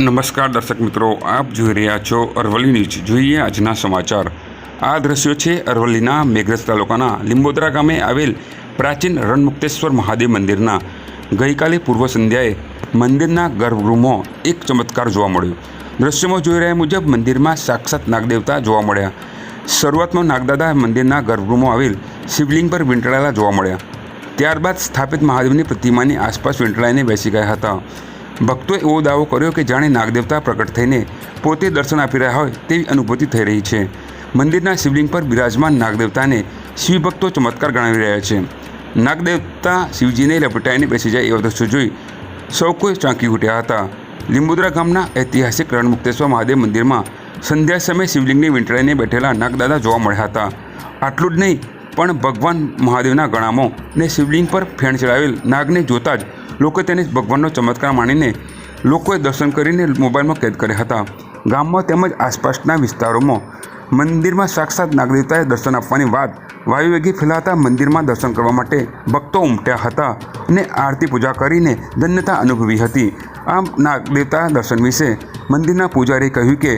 નમસ્કાર દર્શક મિત્રો, આપ જોઈ રહ્યા છો અરવલ્લી ન્યૂઝ. જોઈએ આજના સમાચાર. આ દ્રશ્યો છે અરવલ્લીના મેઘરજ તાલુકાના લીંબોદરા ગામે આવેલ પ્રાચીન રણમુક્તેશ્વર મહાદેવ મંદિરના. ગઈકાલે પૂર્વ સંધ્યાએ મંદિરના ગર્ભગૃહમાં એક ચમત્કાર જોવા મળ્યો. દ્રશ્યમાં જોઈ રહ્યા મુજબ મંદિરમાં સાક્ષાત નાગદેવતા જોવા મળ્યા. શરૂઆતમાં નાગદાદા મંદિરના ગર્ભગૃહમાં આવેલ શિવલિંગ પર વીંટળાયેલા જોવા મળ્યા. ત્યારબાદ સ્થાપિત મહાદેવની પ્રતિમાની આસપાસ વીંટળાઈને બેસી ગયા હતા. ભક્તોએ એવો દાવો કર્યો કે જાણે નાગદેવતા પ્રગટ થઈને પોતે દર્શન આપી રહ્યા હોય તેવી અનુભૂતિ થઈ રહી છે. મંદિરના શિવલિંગ પર બિરાજમાન નાગદેવતાને શિવભક્તો ચમત્કાર ગણાવી રહ્યા છે. નાગદેવતા શિવજીને લપટાઈને બેસી જાય એવા દ્રશ્યો જોઈ સૌ કોઈ ચાંકી ઉઠ્યા હતા. લીંબોદરા ગામના ઐતિહાસિક રણમુક્તેશ્વર મહાદેવ મંદિરમાં સંધ્યા સમયે શિવલિંગની વીંટળાઈને બેઠેલા નાગદાદા જોવા મળ્યા હતા. આટલું જ નહીં, પણ ભગવાન મહાદેવના ગણામાં ને શિવલિંગ પર ફેણ ચડાવેલ નાગને જોતાં જ લોકો તેને ભગવાનનો ચમત્કાર માણીને લોકોએ દર્શન કરીને મોબાઈલમાં કેદ કર્યા હતા. ગામમાં તેમજ આસપાસના વિસ્તારોમાં મંદિરમાં સાક્ષાત નાગદેવતાએ દર્શન આપવાની વાત વાયુવેગી ફેલાતા મંદિરમાં દર્શન કરવા માટે ભક્તો ઉમટ્યા હતા અને આરતી પૂજા કરીને ધન્યતા અનુભવી હતી. આ નાગદેવતા દર્શન વિશે મંદિરના પૂજારીએ કહ્યું કે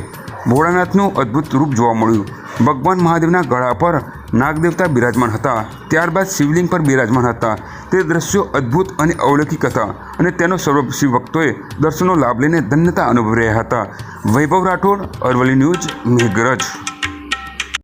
ભોળાનાથનું અદ્ભુત રૂપ જોવા મળ્યું. ભગવાન મહાદેવના ગળા પર નાગદેવતા બિરાજમાન હતા. ત્યારબાદ શિવલિંગ પર બિરાજમાન હતા. તે દ્રશ્યો અદ્ભુત અને અવલૌકિક હતા અને તેનો સર્વ શિવ ભક્તોએ દર્શનનો લાભ લઈને ધન્યતા અનુભવી રહ્યા હતા. વૈભવ રાઠોડ, અરવલ્લી ન્યૂઝ, મેઘરજ.